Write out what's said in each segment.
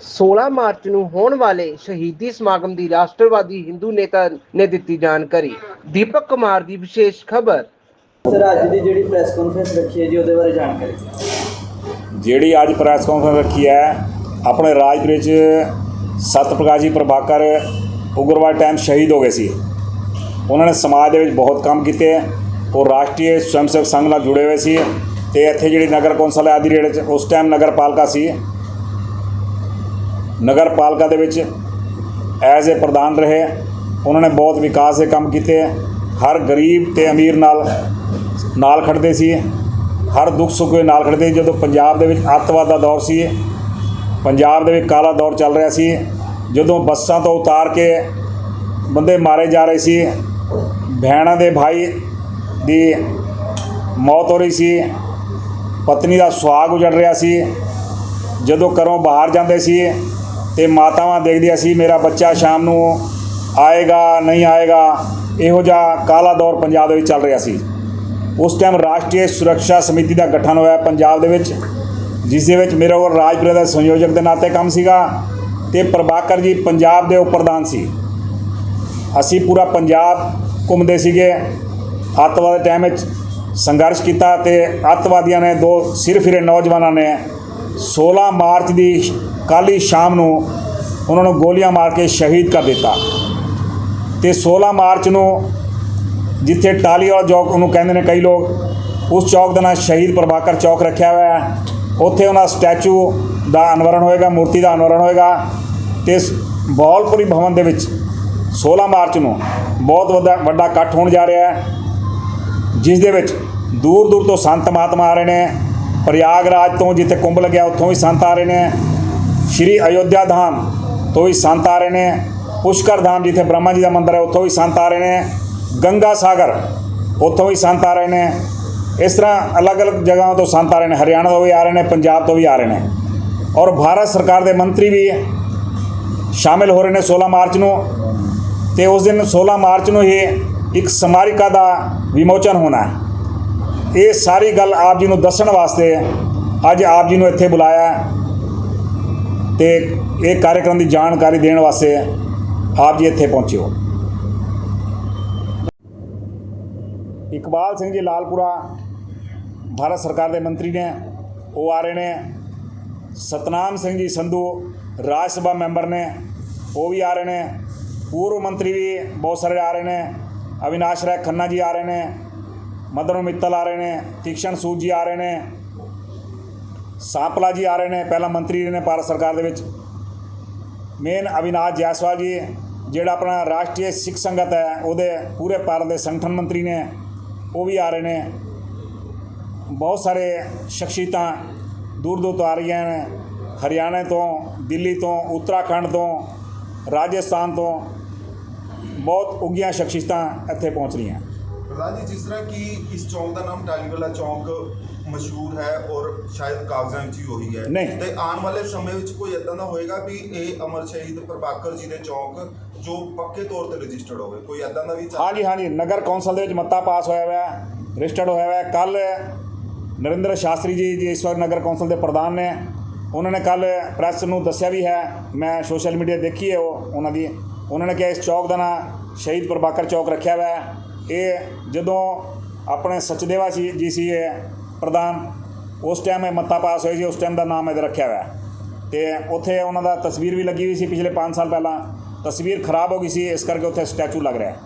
16 March ਨੂੰ ਹੋਣ ਵਾਲੇ ਸ਼ਹੀਦੀ ਸਮਾਗਮ ਦੀ ਰਾਸ਼ਟਰਵਾਦੀ ਹਿੰਦੂ ਨੇਤਾ ਨੇ ਦਿੱਤੀ ਜਾਣਕਾਰੀ। ਦੀਪਕ ਕੁਮਾਰ ਦੀ ਵਿਸ਼ੇਸ਼ ਖਬਰ। ਸਰ ਅੱਜ ਦੀ ਜਿਹੜੀ ਪ੍ਰੈਸ ਕਾਨਫਰੰਸ ਰੱਖੀ ਹੈ ਜੀ ਉਹਦੇ ਬਾਰੇ ਜਾਣਕਾਰੀ ਜਿਹੜੀ ਅੱਜ ਪ੍ਰੈਸ ਕਾਨਫਰੰਸ ਰੱਖੀ ਹੈ ਆਪਣੇ ਰਾਜਪੁਰੇ 'ਚ ਸਤਿ ਜੀ ਪ੍ਰਭਾਕਰ ਉਗਰਵਾਦ ਟਾਈਮ ਸ਼ਹੀਦ ਹੋ ਗਏ ਸੀ। ਉਹਨਾਂ ਨੇ ਸਮਾਜ ਦੇ ਵਿੱਚ ਬਹੁਤ ਕੰਮ ਕੀਤੇ। ਉਹ ਰਾਸ਼ਟਰੀ ਸਵੈਮ ਸੇਵਕ ਸੰਘ ਨਾਲ ਜੁੜੇ ਹੋਏ ਸੀ। ਤੇ ਇੱਥੇ ਜਿਹੜੀ ਨਗਰ ਕੌਂਸਲ ਹੈ ਆਦੀ ਰੇੜੇ 'ਚ ਉਸ ਟਾਈਮ ਨਗਰ ਪਾਲਿਕਾ ਸੀ। ਨਗਰ ਪਾਲਿਕਾ ਦੇ ਵਿੱਚ ਐਜ਼ ਏ ਪ੍ਰਧਾਨ ਰਹੇ ਉਹਨਾਂ ਨੇ ਬਹੁਤ ਵਿਕਾਸ ਦੇ ਕੰਮ ਕੀਤੇ ਹਰ ਗਰੀਬ ਤੇ ਅਮੀਰ ਨਾਲ ਨਾਲ ਖੜਦੇ ਸੀ। ਹਰ ਦੁੱਖ ਸੁੱਖ ਦੇ ਨਾਲ ਖੜਦੇ ਸੀ। ਜਦੋਂ ਪੰਜਾਬ ਦੇ ਵਿੱਚ ਅੱਤਵਾਦ ਦਾ ਦੌਰ ਸੀ, ਪੰਜਾਬ ਦੇ ਵਿੱਚ ਕਾਲਾ ਦੌਰ ਚੱਲ ਰਿਹਾ ਸੀ, ਜਦੋਂ ਬੱਸਾਂ ਤੋਂ ਉਤਾਰ ਕੇ ਬੰਦੇ ਮਾਰੇ ਜਾ ਰਹੇ ਸੀ, ਭੈਣਾਂ ਦੇ ਭਾਈ ਦੀ ਮੌਤ ਹੋ ਰਹੀ ਸੀ, ਪਤਨੀ ਦਾ ਸੁਹਾਗ ਉਜੜ ਰਿਹਾ ਸੀ, ਜਦੋਂ ਘਰੋਂ ਬਾਹਰ ਜਾਂਦੇ ਸੀ ਤੇ ਮਾਤਾਵਾਂ ਦੇਖਦੀਆਂ ਸੀ, ਮੇਰਾ ਬੱਚਾ ਸ਼ਾਮ ਨੂੰ ਆਏਗਾ, ਨਹੀਂ ਆਏਗਾ, ਇਹੋ ਜਿਹਾ ਕਾਲਾ ਦੌਰ ਪੰਜਾਬ ਦੇ ਵਿੱਚ ਚੱਲ ਰਿਹਾ ਸੀ। ਉਸ ਟਾਈਮ ਰਾਸ਼ਟਰੀ ਸੁਰੱਖਿਆ ਸਮਿਤੀ ਦਾ ਗਠਨ ਹੋਇਆ ਪੰਜਾਬ ਦੇ ਵਿੱਚ, ਜਿਸ ਦੇ ਵਿੱਚ ਮੇਰਾ ਕੋਲ ਰਾਜਪੁਰੇ ਦਾ ਸੰਯੋਜਕ ਦੇ ਨਾਤੇ ਕੰਮ ਸੀਗਾ ਤੇ ਪ੍ਰਭਾਕਰ ਜੀ ਪੰਜਾਬ ਦੇ ਉਹ ਪ੍ਰਧਾਨ ਸੀ। ਅਸੀਂ ਪੂਰਾ ਪੰਜਾਬ ਘੁੰਮਦੇ ਸੀਗੇ, ਅੱਤਵਾਦ ਦੇ ਟਾਈਮ ਵਿੱਚ ਸੰਘਰਸ਼ ਕੀਤਾ ਤੇ ਅੱਤਵਾਦੀਆਂ ਨੇ ਦੋ ਸਿਰ ਫਿਰੇ ਨੌਜਵਾਨਾਂ ਨੇ 16 ਮਾਰਚ ਦੀ ਕੱਲ੍ਹ ਹੀ ਸ਼ਾਮ ਨੂੰ ਉਹਨਾਂ ਨੂੰ ਗੋਲੀਆਂ ਮਾਰ ਕੇ ਸ਼ਹੀਦ ਕਰ ਦਿੱਤਾ। ਤੇ 16 ਮਾਰਚ ਨੂੰ ਜਿੱਥੇ ਟਾਲੀ ਚੌਕ ਉਹਨੂੰ ਕਹਿੰਦੇ ਨੇ ਕਈ ਲੋਕ, ਉਸ ਚੌਕ ਦਾ ਨਾਂ ਸ਼ਹੀਦ ਪ੍ਰਭਾਕਰ ਚੌਕ ਰੱਖਿਆ ਹੋਇਆ ਹੈ। ਉੱਥੇ ਉਹਨਾਂ ਸਟੈਚੂ ਦਾ ਅਨਵਰਨ ਹੋਏਗਾ, ਮੂਰਤੀ ਦਾ ਅਨਵਰਨ ਹੋਏਗਾ। ਤੇ ਬੌਲਪੁਰੀ ਭਵਨ ਦੇ ਵਿੱਚ 16 ਮਾਰਚ ਨੂੰ ਬਹੁਤ ਵੱਡਾ ਵੱਡਾ ਇਕੱਠ ਹੋਣ ਜਾ ਰਿਹਾ ਹੈ। ਜਿਸ ਦੇ ਵਿੱਚ ਦੂਰ ਦੂਰ ਤੋਂ ਸੰਤ ਮਹਾਤਮਾ ਆ ਰਹੇ ਨੇ। ਪ੍ਰਯਾਗਰਾਜ ਤੋਂ ਜਿੱਥੇ ਕੁੰਭ ਲੱਗਿਆ, ਉੱਥੋਂ ਵੀ ਸੰਤ ਆ ਰਹੇ ਨੇ। ਸ਼੍ਰੀ ਅਯੋਧਿਆ ਧਾਮ, ਤੋਂ ਵੀ ਸੰਤ ਆ ਰਹੇ ਨੇ। ਪੁਸ਼ਕਰ ਧਾਮ ਜਿੱਥੇ ਬ੍ਰਹਮਾ ਜੀ ਦਾ ਮੰਦਿਰ ਹੈ, ਉੱਥੋਂ ਵੀ ਸੰਤ ਆ ਰਹੇ ਨੇ। ਗੰਗਾ ਸਾਗਰ, ਉੱਥੋਂ ਵੀ ਸੰਤ ਆ ਰਹੇ ਨੇ। ਇਸ ਤਰ੍ਹਾਂ ਅਲੱਗ-ਅਲੱਗ ਜਗ੍ਹਾਵਾਂ ਤੋਂ ਸੰਤ ਆ ਰਹੇ ਨੇ। ਹਰਿਆਣਾ ਤੋਂ ਵੀ ਆ ਰਹੇ ਨੇ, ਪੰਜਾਬ ਤੋਂ ਵੀ ਆ ਰਹੇ ਨੇ। ਔਰ ਭਾਰਤ ਸਰਕਾਰ ਦੇ ਮੰਤਰੀ ਵੀ ਸ਼ਾਮਿਲ ਹੋ ਰਹੇ ਨੇ 16 ਮਾਰਚ ਨੂੰ। ਤੇ ਉਸ ਦਿਨ 16 ਮਾਰਚ ਨੂੰ ਹੀ ਇੱਕ ਸਮਾਰਿਕਾ ਦਾ ਵਿਮੋਚਨ ਹੋਣਾ ਹੈ। ਇਹ ਸਾਰੀ ਗੱਲ ਆਪ ਜੀ ਨੂੰ ਦੱਸਣ ਵਾਸਤੇ ਅੱਜ ਆਪ ਜੀ ਨੂੰ ਇੱਥੇ ਬੁਲਾਇਆ ਤੇ ਇਹ ਕਾਰਜਕ੍ਰਮ ਦੀ ਜਾਣਕਾਰੀ ਦੇਣ ਵਾਸਤੇ ਆਪ ਜੀ ਇੱਥੇ ਪਹੁੰਚੇ ਹੋ। ਇਕਬਾਲ ਸਿੰਘ ਜੀ ਲਾਲਪੁਰਾ ਭਾਰਤ ਸਰਕਾਰ ਦੇ ਮੰਤਰੀ ਨੇ, ਉਹ ਆ ਰਹੇ ਨੇ। ਸਤਨਾਮ ਸਿੰਘ ਜੀ ਸੰਧੂ ਰਾਜ ਸਭਾ ਮੈਂਬਰ ਨੇ, ਉਹ ਵੀ ਆ ਰਹੇ ਨੇ। ਪੂਰਵ ਮੰਤਰੀ ਵੀ ਬਹੁਤ ਸਾਰੇ ਆ ਰਹੇ ਨੇ। ਅਵਿਨਾਸ਼ ਰਾਏ ਖੰਨਾ ਜੀ ਆ ਰਹੇ ਨੇ। ਮਦਨ ਮਿੱਤਲ ਆ ਰਹੇ ਨੇ। ਤੀਕਸ਼ਣ ਸੂਦ ਜੀ ਆ ਰਹੇ ਨੇ। ਸਾਂਪਲਾ ਜੀ ਆ ਰਹੇ ਨੇ, ਪਹਿਲਾਂ ਮੰਤਰੀ ਰਹੇ ਨੇ ਭਾਰਤ ਸਰਕਾਰ ਦੇ ਵਿੱਚ। ਮੇਨ ਅਵਿਨਾਸ਼ ਜੈਸਵਾਲ ਜੀ, ਜਿਹੜਾ ਆਪਣਾ ਰਾਸ਼ਟਰੀ ਸਿੱਖ ਸੰਗਤ ਹੈ, ਉਹਦੇ ਪੂਰੇ ਭਾਰਤ ਦੇ ਸੰਗਠਨ ਮੰਤਰੀ ਨੇ, ਉਹ ਵੀ ਆ ਰਹੇ ਨੇ। ਬਹੁਤ ਸਾਰੇ ਸ਼ਖਸੀਅਤਾਂ ਦੂਰ ਦੂਰ ਤੋਂ ਆ ਰਹੀਆਂ ਨੇ। ਹਰਿਆਣਾ ਤੋਂ, ਦਿੱਲੀ ਤੋਂ, ਉੱਤਰਾਖੰਡ ਤੋਂ, ਰਾਜਸਥਾਨ ਤੋਂ, ਬਹੁਤ ਉੱਗੀਆਂ ਸ਼ਖਸੀਅਤਾਂ ਇੱਥੇ ਪਹੁੰਚ ਰਹੀਆਂ। ਪ੍ਰਧਾਨ ਜੀ ਜਿਸ ਤਰ੍ਹਾਂ ਕਿ ਇਸ ਚੌਂਕ ਦਾ ਨਾਮ ਟਾਲੀਵਾਲਾ ਚੌਂਕ ਮਸ਼ਹੂਰ ਹੈ ਔਰ ਸ਼ਾਇਦ ਕਾਗਜ਼ਾਂ ਵਿੱਚ ਹੀ ਉਹੀ ਹੈ ਨਹੀਂ। ਤੇ ਆਉਣ ਵਾਲੇ ਸਮੇਂ ਵਿੱਚ ਕੋਈ ਇਦਾਂ ਦਾ ਹੋਏਗਾ ਵੀ ਇਹ ਅਮਰ ਸ਼ਹੀਦ ਪ੍ਰਭਾਕਰ ਜੀ ਦੇ ਚੌਂਕ ਜੋ ਪੱਕੇ ਤੌਰ ਤੇ ਰਜਿਸਟਰਡ ਹੋਵੇ ਕੋਈ ਇਦਾਂ ਦਾ ਵੀ ਚੱਲ- ਹਾਂਜੀ ਹਾਂਜੀ ਨਗਰ ਕੌਂਸਲ ਦੇ ਵਿੱਚ ਮਤਾ ਪਾਸ ਹੋਇਆ ਹੋਇਆ ਹੈ ਰਜਿਸਟਰਡ ਹੋਇਆ ਹੋਇਆ ਕੱਲ ਨਰਿੰਦਰ ਸ਼ਾਸਤਰੀ ਜੀ ਜੀ ਇਸ ਵਾਰ ਨਗਰ ਕੌਂਸਲ ਦੇ ਪ੍ਰਧਾਨ ਨੇ ਉਹਨਾਂ ਨੇ ਕੱਲ ਪ੍ਰੈਸ ਨੂੰ ਦੱਸਿਆ ਵੀ ਹੈ ਮੈਂ ਸੋਸ਼ਲ ਮੀਡੀਆ ਦੇਖੀ ਹੈ ਉਹ ਉਹਨਾਂ ਦੀ ਉਹਨਾਂ ਨੇ ਕਿਹਾ ਇਸ ਚੌਕ ਦਾ ਨਾਂ ਸ਼ਹੀਦ ਪ੍ਰਭਾਕਰ ਚੌਕ ਰੱਖਿਆ ਹੋਇਆ ਹੈ ਇਹ ਜਦੋਂ ਆਪਣੇ ਸਚਦੇਵਾ ਸੀ ਜੀ ਸੀ ਇਹ ਪ੍ਰਧਾਨ ਉਸ ਟਾਈਮ ਇਹ ਮਤਾ ਪਾਸ ਹੋਈ ਸੀ ਉਸ ਟਾਈਮ ਦਾ ਨਾਮ ਇਹਦਾ ਰੱਖਿਆ ਹੋਇਆ। ਤੇ ਉੱਥੇ ਉਹਨਾਂ ਦਾ ਤਸਵੀਰ ਵੀ ਲੱਗੀ ਹੋਈ ਸੀ ਪਿਛਲੇ 5 ਸਾਲ ਪਹਿਲਾਂ। ਤਸਵੀਰ ਖਰਾਬ ਹੋ ਗਈ ਸੀ ਇਸ ਕਰਕੇ ਉੱਥੇ ਸਟੈਚੂ ਲੱਗ ਰਿਹਾ। ਹੈ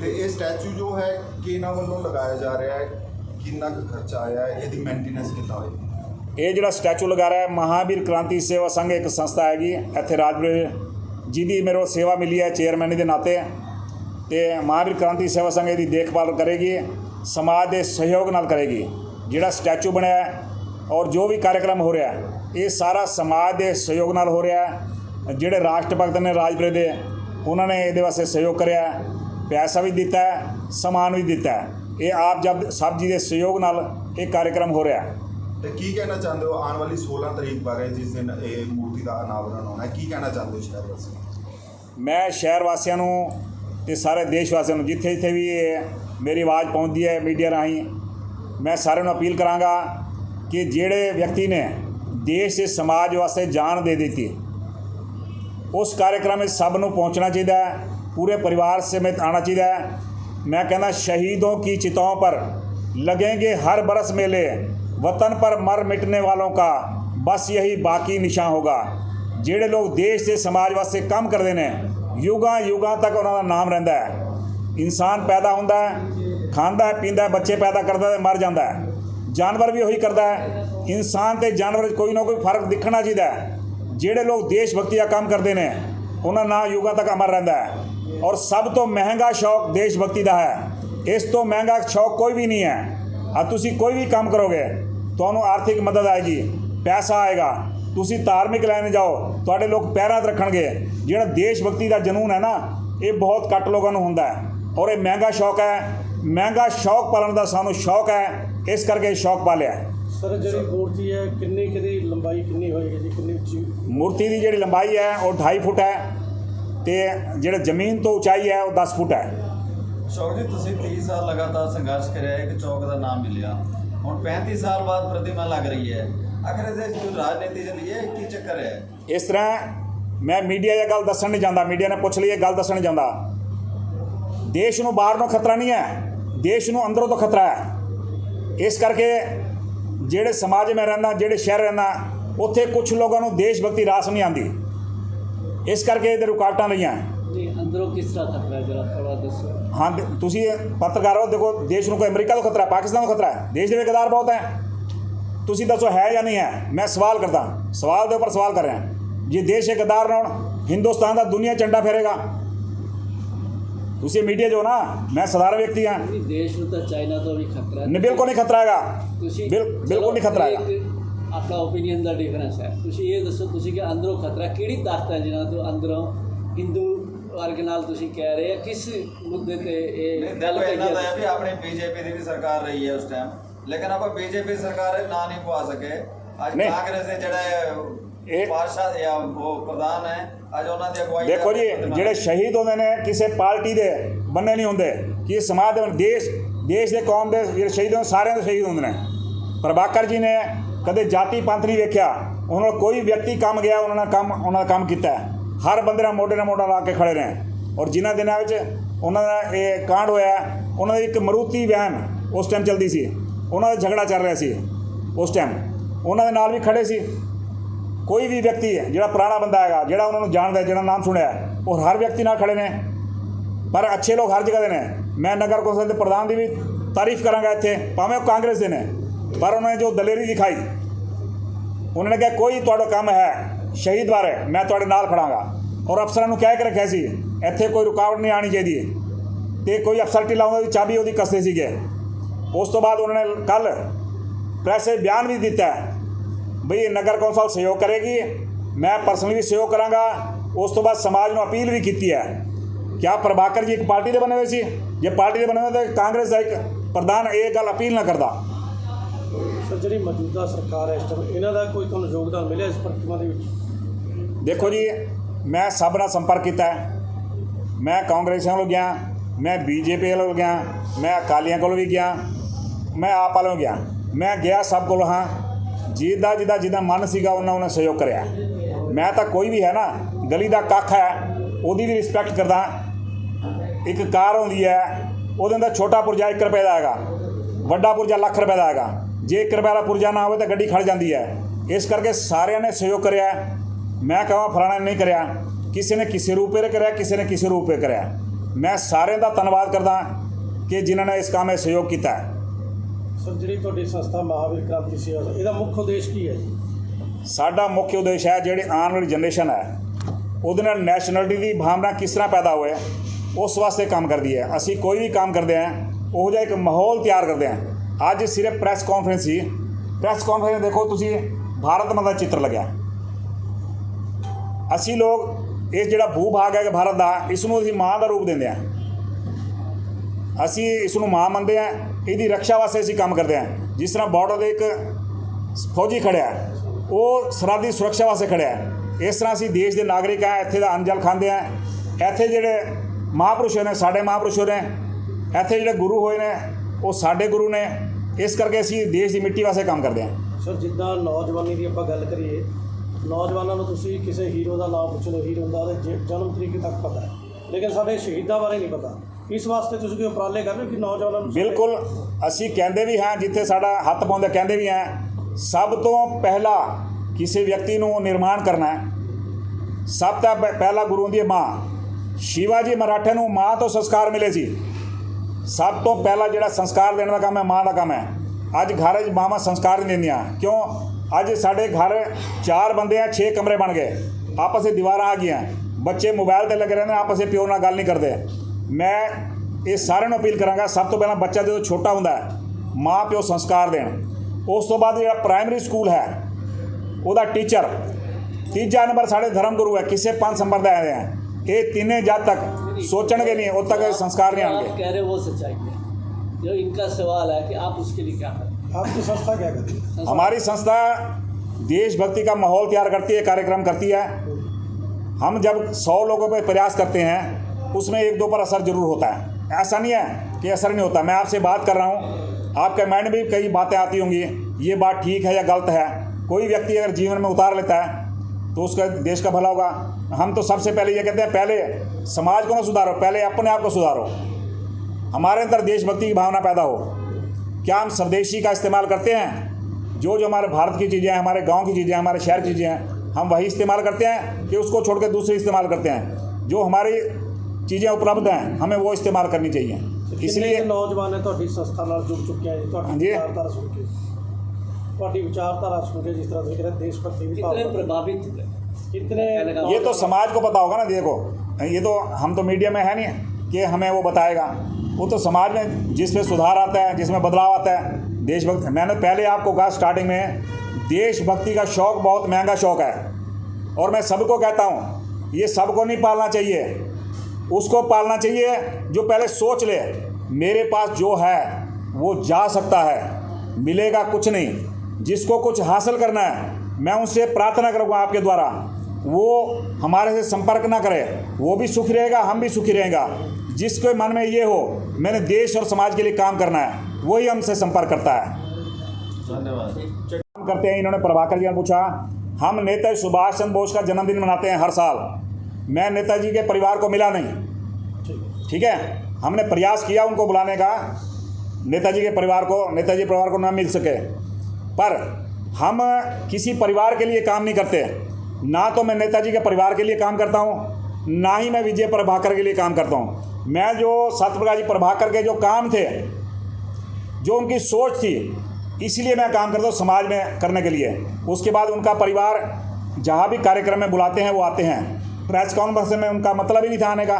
ਤੇ ਇਹ ਸਟੈਚੂ ਜੋ ਹੈ ਕਿਹਨਾਂ ਵੱਲੋਂ ਲਗਾਇਆ ਜਾ ਰਿਹਾ ਹੈ? ਕਿੰਨਾ ਕੁ ਖਰਚਾ ਆਇਆ ਹੈ? ਇਹਦੀ ਮੇਨਟੇਨੈਂਸ ਕਿੱਦਾਂ ਹੋਏਗੀ? ਇਹ ਜਿਹੜਾ ਸਟੈਚੂ ਲਗਾ ਰਿਹਾ ਹੈ ਮਹਾਵੀਰ ਕ੍ਰਾਂਤੀ ਸੇਵਾ ਸੰਘ ਇੱਕ ਸੰਸਥਾ ਹੈਗੀ ਇੱਥੇ ਰਾਜਪੁਰੇ ਜਿਹਦੀ ਮੇਰੇ ਕੋਲ ਸੇਵਾ ਮਿਲੀ ਹੈ ਚੇਅਰਮੈਨ ਦੇ ਨਾਤੇ। ਤੇ ਮਹਾਵੀਰ ਕ੍ਰਾਂਤੀ ਸੇਵਾ ਸੰਘ ਇਹਦੀ ਦੇਖਭਾਲ ਕਰੇਗੀ, ਸਮਾਜ ਦੇ ਸਹਿਯੋਗ ਨਾਲ ਕਰੇਗੀ। ਜਿਹੜਾ ਸਟੈਚੂ ਬਣਿਆ ਹੈ ਔਰ ਜੋ ਵੀ ਕਾਰਜਕ੍ਰਮ ਹੋ ਰਿਹਾ ਹੈ, ਇਹ ਸਾਰਾ ਸਮਾਜ ਦੇ ਸਹਿਯੋਗ ਨਾਲ ਹੋ ਰਿਹਾ ਹੈ। ਜਿਹੜੇ ਰਾਸ਼ਟਰ ਭਗਤ ਨੇ ਰਾਜਪੁਰੇ ਦੇ, ਉਹਨਾਂ ਨੇ ਇਹਦੇ ਵਾਸਤੇ ਸਹਿਯੋਗ ਕਰਿਆ ਪੈਸਾ ਵੀ ਦਿੱਤਾ ਹੈ, ਸਮਾਨ ਵੀ ਦਿੱਤਾ ਹੈ। ਇਹ ਆਪ ਜਬ ਸਭ ਜੀ ਦੇ ਸਹਿਯੋਗ ਨਾਲ ਇਹ ਕਾਰਜਕ੍ਰਮ ਹੋ ਰਿਹਾ ਹੈ। ਤੇ ਕੀ ਕਹਿਣਾ ਚਾਹੁੰਦੇ ਹੋ ਆਉਣ ਵਾਲੀ 16 ਤਰੀਕ ਬਾਰੇ ਜਿਸ ਦਿਨ ਇਹ ਮੂਰਤੀ ਦਾ ਅਨਾਵਰਨ ਹੋਣਾ ਹੈ ਕੀ ਕਹਿਣਾ ਚਾਹੁੰਦੇ ਹੋ ਸ਼ਹਿਰ ਵਾਸੀ ਮੈਂ ਸ਼ਹਿਰ ਵਾਸੀਆਂ ਨੂੰ ਤੇ ਸਾਰੇ ਦੇਸ਼ ਵਾਸੀਆਂ ਨੂੰ ਜਿੱਥੇ ਜਿੱਥੇ ਵੀ ਇਹ ਮੇਰੀ ਆਵਾਜ਼ ਪਹੁੰਚਦੀ ਹੈ ਮੀਡੀਆ ਰਾਹੀਂ ਮੈਂ ਸਾਰਿਆਂ ਨੂੰ ਅਪੀਲ ਕਰਾਂਗਾ ਕਿ ਜਿਹੜੇ ਵਿਅਕਤੀ ਨੇ ਦੇਸ਼ ਤੇ ਸਮਾਜ ਵਾਸਤੇ ਜਾਨ ਦੇ ਦਿੱਤੀ ਉਸ ਕਾਰਜਕ੍ਰਮ ਵਿੱਚ ਸਭ ਨੂੰ ਪਹੁੰਚਣਾ ਚਾਹੀਦਾ ਹੈ ਪੂਰੇ परिवार समेत आना चाहिए है मैं कहना शहीदों की चिताओं पर लगेंगे हर बरस मेले वतन पर मर मिटने वालों का बस यही बाकी ਨਿਸ਼ਾਨ ਹੋਗਾ ਜਿਹੜੇ ਲੋਕ ਦੇਸ਼ ਤੇ ਸਮਾਜ ਵਾਸਤੇ ਕੰਮ ਕਰਦੇ ਨੇ ਯੁਗਾਂ ਯੁਗਾਂ ਤੱਕ ਉਹਨਾਂ ਦਾ ਨਾਮ ਰਹਿੰਦਾ ਹੈ ਇਨਸਾਨ ਪੈਦਾ ਹੁੰਦਾ ਹੈ ਖਾਂਦਾ ਹੈ ਪੀਂਦਾ ਹੈ ਬੱਚੇ ਪੈਦਾ ਕਰਦਾ ਹੈ ਮਰ ਜਾਂਦਾ ਹੈ ਜਾਨਵਰ ਵੀ ਉਹੀ ਕਰਦਾ ਹੈ ਇਨਸਾਨ ਤੇ ਜਾਨਵਰ 'ਚ ਕੋਈ ਨਾ ਕੋਈ ਫਰਕ ਦਿਖਣਾ ਚਾਹੀਦਾ ਹੈ ਜਿਹੜੇ ਲੋਕ ਦੇਸ਼ ਭਗਤੀ ਦਾ ਕੰਮ ਕਰਦੇ ਨੇ ਉਹਨਾਂ ਦਾ ਨਾਂ ਯੁਗਾਂ ਤੱਕ ਅਮਰ ਰਹਿੰਦਾ ਹੈ ਔਰ ਸਭ ਤੋਂ ਮਹਿੰਗਾ ਸ਼ੌਕ ਦੇਸ਼ ਭਗਤੀ ਦਾ ਹੈ ਇਸ ਤੋਂ ਮਹਿੰਗਾ ਸ਼ੌਕ ਕੋਈ ਵੀ ਨਹੀਂ ਹੈ ਆ ਤੁਸੀਂ ਕੋਈ ਵੀ ਕੰਮ ਕਰੋਗੇ ਤੁਹਾਨੂੰ ਆਰਥਿਕ ਮਦਦ ਆਏਗੀ ਪੈਸਾ ਆਏਗਾ। ਤੁਸੀਂ ਧਾਰਮਿਕ ਲੈਣ ਜਾਓ ਤੁਹਾਡੇ ਲੋਕ ਪੈਰਾਂ 'ਤੇ ਰੱਖਣਗੇ। ਜਿਹੜਾ ਦੇਸ਼ ਭਗਤੀ ਦਾ ਜਨੂਨ ਹੈ ਨਾ ਇਹ ਬਹੁਤ ਘੱਟ ਲੋਕਾਂ ਨੂੰ ਹੁੰਦਾ ਹੈ। ਔਰ ਇਹ ਮਹਿੰਗਾ ਸ਼ੌਕ ਹੈ। ਮਹਿੰਗਾ ਸ਼ੌਕ ਪਾਲਣ ਦਾ ਸਾਨੂੰ ਸ਼ੌਕ ਹੈ। ਇਸ ਕਰਕੇ ਇਹ ਸ਼ੌਕ ਪਾਲਿਆ ਹੈ। ਸਰ ਜਿਹੜੀ ਮੂਰਤੀ ਹੈ ਕਿੰਨੀ ਕਿਹਦੀ ਲੰਬਾਈ ਕਿੰਨੀ ਹੋਏਗੀ ਜੀ? ਕਿੰਨੀ ਉੱਚੀ ਮੂਰਤੀ ਦੀ ਜਿਹੜੀ ਲੰਬਾਈ ਹੈ ਉਹ 2.5 ਫੁੱਟ ਹੈ। ਤੇ ਜਿਹੜਾ ਜ਼ਮੀਨ ਤੋਂ ਉਚਾਈ ਹੈ ਉਹ 10 ਫੁੱਟ ਹੈ। ਸ਼ੌਕ ਜੀ ਤੁਸੀਂ 30 ਸਾਲ ਲਗਾਤਾਰ ਸੰਘਰਸ਼ ਕਰਿਆ ਇੱਕ ਚੌਕ ਦਾ ਨਾਮ ਮਿਲਿਆ ਹੁਣ 35 ਸਾਲ ਬਾਅਦ ਪ੍ਰਤਿਮਾ ਲੱਗ ਰਹੀ ਹੈ। ਆਖਰ ਇਹਦੇ 'ਚ ਰਾਜਨੀਤੀ ਚੱਲੀ ਹੈ? ਕੀ ਚੱਕਰ ਹੈ? ਇਸ ਤਰ੍ਹਾਂ ਮੈਂ ਮੀਡੀਆ ਇਹ ਗੱਲ ਦੱਸਣ ਨਹੀਂ ਜਾਂਦਾ। ਮੀਡੀਆ ਨੇ ਪੁੱਛ ਲਈ, ਇਹ ਗੱਲ ਦੱਸਣ ਨਹੀਂ ਜਾਂਦਾ। ਦੇਸ਼ ਨੂੰ ਬਾਹਰ ਨੂੰ ਖਤਰਾ ਨਹੀਂ ਹੈ। ਦੇਸ਼ ਨੂੰ ਅੰਦਰੋਂ ਤੋਂ ਖਤਰਾ ਹੈ। ਇਸ ਕਰਕੇ ਜਿਹੜੇ ਸਮਾਜ ਮੈਂ ਰਹਿੰਦਾ, ਜਿਹੜੇ ਸ਼ਹਿਰ ਰਹਿੰਦਾ, ਉੱਥੇ ਕੁਝ ਲੋਕਾਂ ਨੂੰ ਦੇਸ਼ ਭਗਤੀ ਰਾਸ ਨਹੀਂ ਆਉਂਦੀ। ਇਸ ਕਰਕੇ ਇਹਦੇ ਰੁਕਾਵਟਾਂ ਰਹੀਆਂ। ਅੰਦਰੋਂ ਕਿਸ ਤਰ੍ਹਾਂ ਖਤਰਾ ਜਰਾ ਥੋੜਾ ਦੱਸੋ? ਹਾਂ ਤੁਸੀਂ ਪੱਤਰਕਾਰ ਹੋ ਦੇਖੋ ਦੇਸ਼ ਨੂੰ ਕੋਈ ਅਮਰੀਕਾ ਤੋਂ ਖਤਰਾ ਪਾਕਿਸਤਾਨ ਤੋਂ ਖਤਰਾ ਹੈ। ਦੇਸ਼ ਦੇ ਵਿੱਚ ਗਦਾਰ ਬਹੁਤ ਹੈ। ਤੁਸੀਂ ਦੱਸੋ ਹੈ ਜਾਂ ਨਹੀਂ ਹੈ? ਮੈਂ ਸਵਾਲ ਕਰਦਾ ਸਵਾਲ ਦੇ ਉੱਪਰ ਸਵਾਲ ਕਰ ਰਿਹਾ ਜੇ ਦੇਸ਼ ਇਹ ਗਦਾਰ ਨਾ ਹੋਣ ਹਿੰਦੁਸਤਾਨ ਦਾ ਦੁਨੀਆ ਝੰਡਾ ਫੇਰੇਗਾ। ਤੁਸੀਂ ਮੀਡੀਆ ਜੋ ਨਾ? ਮੈਂ ਸਧਾਰਨ ਵਿਅਕਤੀ ਹਾਂ। ਦੇਸ਼ ਨੂੰ ਤਾਂ ਚਾਈਨਾ ਤੋਂ ਵੀ ਖਤਰਾ ਹੈ। ਨਹੀਂ ਬਿਲਕੁਲ ਨਹੀਂ ਖਤਰਾ ਹੈਗਾ। ਤੁਸੀਂ ਬਿਲ- ਬਿਲਕੁਲ ਨਹੀਂ ਖਤਰਾ ਹੈਗਾ। ਆਪਣਾ ਓਪੀਨੀਅਨ ਦਾ ਡਿਫਰੈਂਸ ਹੈ। ਤੁਸੀਂ ਇਹ ਦੱਸੋ ਤੁਸੀਂ ਕਿ ਅੰਦਰੋਂ ਖਤਰਾ ਕਿਹੜੀ ਤਾਕਤ ਹੈ ਜਿਹਨਾਂ ਤੋਂ ਅੰਦਰੋਂ ਹਿੰਦੂ ਵਰਗ ਨਾਲ ਤੁਸੀਂ ਕਹਿ ਰਹੇ ਆ ਕਿਸ ਮੁੱਦੇ ਤੇ ਇਹ ਗੱਲ ਇਹਨਾਂ ਦਾ ਹੈ ਵੀ ਆਪਣੀ ਬੀਜੇਪੀ ਦੀ ਵੀ ਸਰਕਾਰ ਰਹੀ ਹੈ ਉਸ ਟਾਈਮ ਲੇਕਿਨ ਆਪਾਂ ਬੀਜੇਪੀ ਸਰਕਾਰ ਨਾਂ ਨਹੀਂ ਪਵਾ ਸਕੇ। ਅੱਜ। ਕਾਂਗਰਸ ਦੇ ਜਿਹੜਾ ਇਹ- ਪਾਰਸ਼ਦ ਜਾਂ ਉਹ ਪ੍ਰਧਾਨ ਹੈ ਅੱਜ ਉਹਨਾਂ ਦੀ ਅਗਵਾਈ ਦੇਖੋ ਜੀ ਜਿਹੜੇ ਸ਼ਹੀਦ ਹੁੰਦੇ ਨੇ ਕਿਸੇ ਪਾਰਟੀ ਦੇ ਬੰਨੇ ਨਹੀਂ ਹੁੰਦੇ। ਕਿ ਇਹ ਸਮਾਜ ਦੇ ਦੇਸ਼ ਦੇਸ਼ ਦੇ ਕੌਮ ਦੇ ਜਿਹੜੇ ਸ਼ਹੀਦ ਹੁੰਦੇ ਸਾਰਿਆਂ ਦੇ ਸ਼ਹੀਦ ਹੁੰਦੇ ਨੇ। ਪ੍ਰਭਾਕਰ ਜੀ ਨੇ ਕਦੇ ਜਾਤੀ ਪੰਥ ਨਹੀਂ ਵੇਖਿਆ। ਉਹਨਾਂ ਕੋਈ ਵਿਅਕਤੀ ਕੰਮ ਗਿਆ ਉਹਨਾਂ ਨਾਲ ਕੰਮ ਉਹਨਾਂ ਦਾ ਕੰਮ ਕੀਤਾ ਹੈ। ਹਰ ਬੰਦੇ ਨਾਲ ਮੋਢੇ ਨਾਲ ਮੋਢਾ ਲਾ ਕੇ ਖੜੇ ਰਹੇ ਔਰ ਜਿਨ੍ਹਾਂ ਦਿਨਾਂ ਵਿੱਚ ਉਹਨਾਂ ਦਾ ਇਹ ਕਾਂਡ ਹੋਇਆ, ਉਹਨਾਂ ਦੀ ਇੱਕ ਮਰੂਤੀ ਵੈਨ ਉਸ ਟਾਈਮ ਚਲਦੀ ਸੀ। ਉਹਨਾਂ ਦਾ ਝਗੜਾ ਚੱਲ ਰਿਹਾ ਸੀ ਉਸ ਟਾਈਮ ਉਹਨਾਂ ਦੇ ਨਾਲ ਵੀ ਖੜੇ ਸੀ। ਕੋਈ ਵੀ ਵਿਅਕਤੀ ਹੈ, ਜਿਹੜਾ ਪੁਰਾਣਾ ਬੰਦਾ ਹੈਗਾ, ਜਿਹੜਾ ਉਹਨਾਂ ਨੂੰ ਜਾਣਦਾ ਜਿਹੜਾ ਨਾਮ ਸੁਣਿਆ ਉਹ ਹਰ ਵਿਅਕਤੀ ਨਾਲ ਖੜੇ ਨੇ। ਪਰ ਅੱਛੇ ਲੋਕ ਹਰ ਜਗ੍ਹਾ ਦੇ ਨੇ। ਮੈਂ ਨਗਰ ਕੌਂਸਲ ਦੇ ਪ੍ਰਧਾਨ ਦੀ ਵੀ ਤਾਰੀਫ ਕਰਾਂਗਾ ਇੱਥੇ, ਭਾਵੇਂ ਉਹ ਕਾਂਗਰਸ ਦੇ ਨੇ। ਪਰ ਉਹਨਾਂ ਨੇ ਜੋ ਦਲੇਰੀ ਦਿਖਾਈ, ਉਹਨਾਂ ਨੇ ਕਿਹਾ, ਕੋਈ ਤੁਹਾਡਾ ਕੰਮ ਹੈ ਸ਼ਹੀਦ ਬਾਰੇ ਮੈਂ ਤੁਹਾਡੇ ਨਾਲ ਖੜਾਂਗਾ। ਔਰ ਅਫਸਰਾਂ ਨੂੰ ਕਹਿ ਕੇ ਰੱਖਿਆ ਸੀ, ਇੱਥੇ ਕੋਈ ਰੁਕਾਵਟ ਨਹੀਂ ਆਣੀ ਚਾਹੀਦੀ। ਤੇ ਕੋਈ ਅਫਸਰ ਢਿੱਲਾ ਦੀ ਚਾਬੀ ਉਹਦੀ ਕੱਸਦੇ ਸੀਗੇ। ਉਸ ਤੋਂ ਬਾਅਦ ਉਹਨਾਂ ਨੇ ਕੱਲ ਪ੍ਰੈਸ ਬਿਆਨ ਵੀ ਦਿੱਤਾ ਬਈ ਨਗਰ ਕੌਂਸਲ ਸਹਿਯੋਗ ਕਰੇਗੀ, ਮੈਂ ਪਰਸਨਲੀ ਵੀ ਸਹਿਯੋਗ ਕਰਾਂਗਾ। ਉਸ ਤੋਂ ਬਾਅਦ ਸਮਾਜ ਨੂੰ ਅਪੀਲ ਵੀ ਕੀਤੀ ਹੈ ਕਿਆ ਪ੍ਰਭਾਕਰ ਜੀ ਇੱਕ ਪਾਰਟੀ ਦੇ ਬਣੇ ਹੋਏ ਸੀ। ਜੇ ਪਾਰਟੀ ਦੇ ਬਣੇ ਹੋਏ ਤਾਂ ਕਾਂਗਰਸ ਦਾ ਇੱਕ ਪ੍ਰਧਾਨ ਇਹ ਗੱਲ ਅਪੀਲ ਨਾ ਕਰਦਾ। ਸਰ, ਜਿਹੜੀ ਮੌਜੂਦਾ ਸਰਕਾਰ ਹੈ ਇਸ ਟਾਈਮ ਇਹਨਾਂ ਦਾ ਕੋਈ ਤੁਹਾਨੂੰ ਯੋਗਦਾਨ ਮਿਲਿਆ ਇਸ ਪ੍ਰਤਿਮਾ ਦੇ ਵਿੱਚ? ਦੇਖੋ ਜੀ, ਮੈਂ ਸਭ ਨਾਲ ਸੰਪਰਕ ਕੀਤਾ ਮੈਂ ਕਾਂਗਰਸੀਆਂ ਕੋਲ ਗਿਆ, ਮੈਂ ਬੀਜੇਪੀ ਕੋਲ ਗਿਆ, ਮੈਂ ਅਕਾਲੀਆਂ ਕੋਲ ਵੀ ਗਿਆ, ਮੈਂ ਆਪ ਵਾਲੋਂ ਗਿਆ। ਮੈਂ ਗਿਆ ਸਭ ਕੋਲ, ਹਾਂ। ਜਿਹਦਾ ਜਿਹਦਾ ਜਿਹਦਾ ਮਨ ਸੀਗਾ, ਉਹਨਾਂ ਉਹਨੇ ਸਹਿਯੋਗ ਕਰਿਆ। ਮੈਂ ਤਾਂ ਕੋਈ ਵੀ ਹੈ ਨਾ, ਗਲੀ ਦਾ ਕੱਖ ਹੈ, ਉਹਦੀ ਵੀ ਰਿਸਪੈਕਟ ਕਰਦਾ। ਇੱਕ ਕਾਰ ਹੁੰਦੀ ਹੈ, ਉਹਦੇ ਅੰਦਰ ਛੋਟਾ ਪੁਰਜਾ 1 ਰੁਪਏ ਦਾ ਹੈਗਾ, ਵੱਡਾ ਪੁਰਜਾ ਲੱਖ ਰੁਪਏ ਦਾ ਹੈਗਾ। ਜੇ 1 ਰੁਪਏ ਦਾ ਪੁਰਜਾ ਨਾ ਹੋਵੇ ਤਾਂ ਗੱਡੀ ਖੜ ਜਾਂਦੀ ਹੈ। ਇਸ ਕਰਕੇ ਸਾਰਿਆਂ ਨੇ ਸਹਿਯੋਗ ਕਰਿਆ। ਮੈਂ ਕਹਾਂ ਫਲਾਣਾ ਨਹੀਂ ਕਰਿਆ। ਕਿਸੇ ਨੇ ਕਿਸੇ ਰੂਪ ਕਰਿਆ ਕਿਸੇ ਨੇ ਕਿਸੇ ਰੂਪ ਕਰਿਆ। ਮੈਂ ਸਾਰਿਆਂ ਦਾ ਧੰਨਵਾਦ ਕਰਦਾ ਕਿ ਜਿਨ੍ਹਾਂ ਨੇ ਇਸ ਕੰਮ ਵਿੱਚ ਸਹਿਯੋਗ ਕੀਤਾ ਹੈ। ਸਰ ਜਿਹੜੀ ਤੁਹਾਡੀ ਸੰਸਥਾ ਮਹਾਵੀਰ ਕ੍ਰਾਂਤੀ ਸੇਵਾ ਇਹਦਾ ਮੁੱਖ ਉਦੇਸ਼ ਕੀ ਹੈ ਜੀ? ਸਾਡਾ ਮੁੱਖ ਉਦੇਸ਼ ਹੈ ਜਿਹੜੀ ਆਉਣ ਵਾਲੀ ਜਨਰੇਸ਼ਨ ਹੈ। ਉਹਦੇ ਨਾਲ ਨੈਸ਼ਨਲਿਟੀ ਦੀ ਭਾਵਨਾ ਕਿਸ ਤਰ੍ਹਾਂ ਪੈਦਾ ਹੋਵੇ ਉਸ ਵਾਸਤੇ ਕੰਮ ਕਰਦੀ ਹੈ। ਅਸੀਂ ਕੋਈ ਵੀ ਕੰਮ ਕਰਦੇ ਹਾਂ ਉਹੋ ਜਿਹਾ ਇੱਕ ਮਾਹੌਲ ਤਿਆਰ ਕਰਦੇ ਹਾਂ। ਅੱਜ ਸਿਰਫ ਪ੍ਰੈਸ ਕਾਨਫਰੰਸ ਸੀ। ਪ੍ਰੈਸ ਕਾਨਫਰੰਸ ਦੇਖੋ ਤੁਸੀਂ ਭਾਰਤ ਮਾਤਾ ਦਾ ਚਿੱਤਰ ਲੱਗਿਆ। ਅਸੀਂ ਲੋਕ ਇਹ ਜਿਹੜਾ ਭੂ ਭਾਗ ਹੈ ਭਾਰਤ ਦਾ ਇਸ ਨੂੰ ਅਸੀਂ ਮਾਂ ਦਾ ਰੂਪ ਦਿੰਦੇ ਹਾਂ। ਅਸੀਂ ਇਸ ਨੂੰ ਮਾਂ ਮੰਨਦੇ ਹਾਂ ਇਹਦੀ ਰੱਖਿਆ ਵਾਸਤੇ ਅਸੀਂ ਕੰਮ ਕਰਦੇ ਹਾਂ। ਜਿਸ ਤਰ੍ਹਾਂ ਬਾਰਡਰ ਦੇ ਇੱਕ ਫੌਜੀ ਖੜਿਆ ਹੈ, ਉਹ ਸਰਹੱਦੀ ਸੁਰੱਖਿਆ ਵਾਸਤੇ ਖੜਿਆ। ਇਸ ਤਰ੍ਹਾਂ ਅਸੀਂ ਦੇਸ਼ ਦੇ ਨਾਗਰਿਕ ਆ ਇੱਥੇ ਦਾ ਅੰਜਲ ਖਾਂਦੇ ਆ ਇੱਥੇ ਜਿਹੜੇ ਮਹਾਂਪੁਰਸ਼ ਹੋਏ ਨੇ ਸਾਡੇ ਮਹਾਂਪੁਰਸ਼ ਹੋਏ ਨੇ ਇੱਥੇ ਜਿਹੜੇ ਗੁਰੂ ਹੋਏ ਨੇ ਉਹ ਸਾਡੇ ਗੁਰੂ ਨੇ। ਇਸ ਕਰਕੇ ਅਸੀਂ ਦੇਸ਼ ਦੀ ਮਿੱਟੀ ਵਾਸਤੇ ਕੰਮ ਕਰਦੇ ਹਾਂ। ਸਰ ਜਿੱਦਾਂ ਨੌਜਵਾਨੀ ਦੀ ਆਪਾਂ ਗੱਲ ਕਰੀਏ ਨੌਜਵਾਨਾਂ ਨੂੰ ਤੁਸੀਂ ਕਿਸੇ ਹੀਰੋ ਦਾ ਨਾਮ ਪੁੱਛ ਲਓ ਹੀਰੋ ਦਾ, ਉਹਦੇ ਜ- ਜਨਮ ਤਰੀਕ ਤੱਕ ਪਤਾ ਹੈ। ਲੇਕਿਨ ਸਾਡੇ ਸ਼ਹੀਦਾਂ ਬਾਰੇ ਨਹੀਂ ਪਤਾ। ਇਸ ਵਾਸਤੇ ਤੁਸੀਂ ਕੋਈ ਉਪਰਾਲੇ ਕਰ ਰਹੇ ਹੋ ਕਿ ਨੌਜਵਾਨਾਂ ਨੂੰ ਬਿਲਕੁਲ, ਅਸੀਂ ਕਹਿੰਦੇ ਵੀ ਹਾਂ, ਜਿੱਥੇ ਸਾਡਾ ਹੱਥ ਪਾਉਂਦੇ ਕਹਿੰਦੇ ਵੀ ਹਾਂ, ਸਭ ਤੋਂ ਪਹਿਲਾਂ ਕਿਸੇ ਵਿਅਕਤੀ ਨੂੰ ਨਿਰਮਾਣ ਕਰਨਾ ਹੈ। ਸਭ ਤੋਂ ਪਹਿ ਪਹਿਲਾ ਗੁਰੂ ਦੀ ਮਾਂ, ਸ਼ਿਵਾਜੀ ਮਰਾਠੇ ਨੂੰ ਮਾਂ ਤੋਂ ਸੰਸਕਾਰ ਮਿਲੇ ਸੀ। ਸਭ ਤੋਂ ਪਹਿਲਾ ਜਿਹੜਾ ਸੰਸਕਾਰ ਦੇਣ ਦਾ ਕੰਮ ਹੈ, ਮਾਂ ਦਾ ਕੰਮ ਹੈ। ਅੱਜ ਘਰ 'ਚ ਮਾਵਾਂ ਸੰਸਕਾਰ ਨਹੀਂ ਦਿੰਦੀਆਂ। ਕਿਉਂ? ਅੱਜ ਸਾਡੇ ਘਰ ਚਾਰ ਬੰਦੇ ਆ 6 ਕਮਰੇ ਬਣ ਗਏ ਆਪਸ ਵਿੱਚ ਦੀਵਾਰਾਂ ਆ ਗਈਆਂ ਬੱਚੇ ਮੋਬਾਈਲ ਤੇ ਲੱਗੇ ਰਹਿੰਦੇ ਆਪਸ ਵਿੱਚ ਪਿਓ ਨਾਲ ਗੱਲ ਨਹੀਂ ਕਰਦੇ ਮੈਂ ਇਹ ਸਾਰਿਆਂ ਨੂੰ ਅਪੀਲ ਕਰਾਂਗਾ ਸਭ ਤੋਂ ਪਹਿਲਾਂ ਬੱਚਾ ਜਦੋਂ ਛੋਟਾ ਹੁੰਦਾ ਹੈ ਮਾਂ ਪਿਓ ਸੰਸਕਾਰ ਦੇਣ ਉਸ ਤੋਂ ਬਾਅਦ ਜਿਹੜਾ ਪ੍ਰਾਇਮਰੀ ਸਕੂਲ ਹੈ ਉਹਦਾ ਟੀਚਰ ਤੀਜਾ ਨੰਬਰ ਸਾਡੇ ਧਰਮ ਗੁਰੂ ਹੈ ਕਿਸੇ ਪੰਜ ਸੰਪਰਦਾਇ ਦੇ ਹੈ ਇਹ ਤਿੰਨੇ ਜਦ ਤੱਕ ਸੋਚਣਗੇ ਨਹੀਂ ਉਦ ਤੱਕ ਇਹ ਸੰਸਕਾਰ नहीं आप आएंगे कह रहे हो वो सच्चाई है जो इनका सवाल है कि आप उसके लिए क्या करें आपकी संस्था क्या करती है? हमारी संस्था देशभक्ति का माहौल तैयार करती है, कार्यक्रम करती है। हम जब सौ लोगों पर प्रयास करते हैं, उसमें एक दो पर असर ज़रूर होता है। ऐसा नहीं है कि असर नहीं होता। मैं आपसे बात कर रहा हूँ। आपके माइंड में भी कई बातें आती होंगी। ये बात ठीक है या गलत है? कोई व्यक्ति अगर जीवन में उतार लेता है तो उसका देश का भला होगा। हम तो सबसे पहले ये कहते हैं, पहले समाज को ना सुधारो, पहले अपने आप को सुधारो। हमारे अंदर देशभक्ति की भावना पैदा हो। क्या हम स्वदेशी का इस्तेमाल करते हैं जो जो हमारे भारत की चीज़ें हैं हमारे गांव की चीज़ें हैं हमारे शहर की चीज़ें हैं हम वही इस्तेमाल करते हैं कि उसको छोड़ के दूसरे इस्तेमाल करते हैं जो हमारी चीज़ें उपलब्ध हैं हमें वो इस्तेमाल करनी चाहिए ਕਿੰਨੇ इसलिए ਕੁ ਨੌਜਵਾਨ ਨੇ ਤੁਹਾਡੀ ਸੰਸਥਾ ਨਾਲ ਜੁੜ ਚੁੱਕੇ ਆ ਜੀ ਤੁਹਾਡੀ ਹਾਂਜੀ। ਵਿਚਾਰਧਾਰਾ ਸੁਣ ਕੇ ਤੁਹਾਡੀ ਵਿਚਾਰਧਾਰਾ ਸੁਣ ਕੇ ਜਿਸ ਤਰ੍ਹਾਂ ਤੁਸੀਂ ਕਹਿੰਦੇ ਦੇਸ਼ ਭਗਤੀ ਦੀ कितने ਭਾਵਨਾ प्रभावित हुए कितने कहने का ये तो समाज को पता होगा ना देखो ये तो हम तो मीडिया में है नहीं कि हमें वो बताएगा वो तो समाज में जिसमें सुधार आता है जिसमें बदलाव आता है, देशभक्ति, मैंने पहले आपको कहा स्टार्टिंग में, देशभक्ति का शौक बहुत महँगा शौक है। और मैं सबको कहता हूँ, ये सबको नहीं पालना चाहिए। उसको पालना चाहिए जो पहले सोच ले, मेरे पास जो है, वो जा सकता है, मिलेगा कुछ नहीं। जिसको कुछ हासिल करना है, मैं उनसे प्रार्थना करूँगा आपके द्वारा। वो हमारे से संपर्क ना करे, वो भी सुखी रहेगा, हम भी सुखी रहेगा। जिसके मन में ये हो मैंने देश और समाज के लिए काम करना है वही हमसे संपर्क करता है। धन्यवाद। काम करते हैं इन्होंने प्रभाकर जी ने पूछा हम नेताजी सुभाष चंद्र बोस का जन्मदिन मनाते हैं हर साल। मैं नेताजी के परिवार को मिला नहीं। ठीक है? हमने प्रयास किया उनको बुलाने का नेताजी के परिवार को नेताजी परिवार को ना मिल सके। पर हम किसी परिवार के लिए काम नहीं करते। ना तो मैं नेताजी के परिवार के लिए काम करता हूँ ना ही मैं विजय प्रभाकर के लिए काम करता हूँ। मैं जो सत्यप्रकाश जी प्रभाकर के जो काम थे, जो उनकी सोच थी, इसलिए मैं काम करता हूँ समाज में करने के लिए। उसके बाद उनका परिवार जहाँ भी कार्यक्रम में बुलाते हैं, वो आते हैं। प्रेस कॉन्फ्रेंस में उनका मतलब ही नहीं था आने का।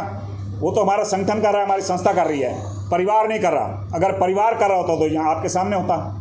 वो तो हमारा संगठन कर रहा है, हमारी संस्था कर रही है। परिवार नहीं कर रहा। अगर परिवार कर रहा होता तो यहाँ आपके सामने होता।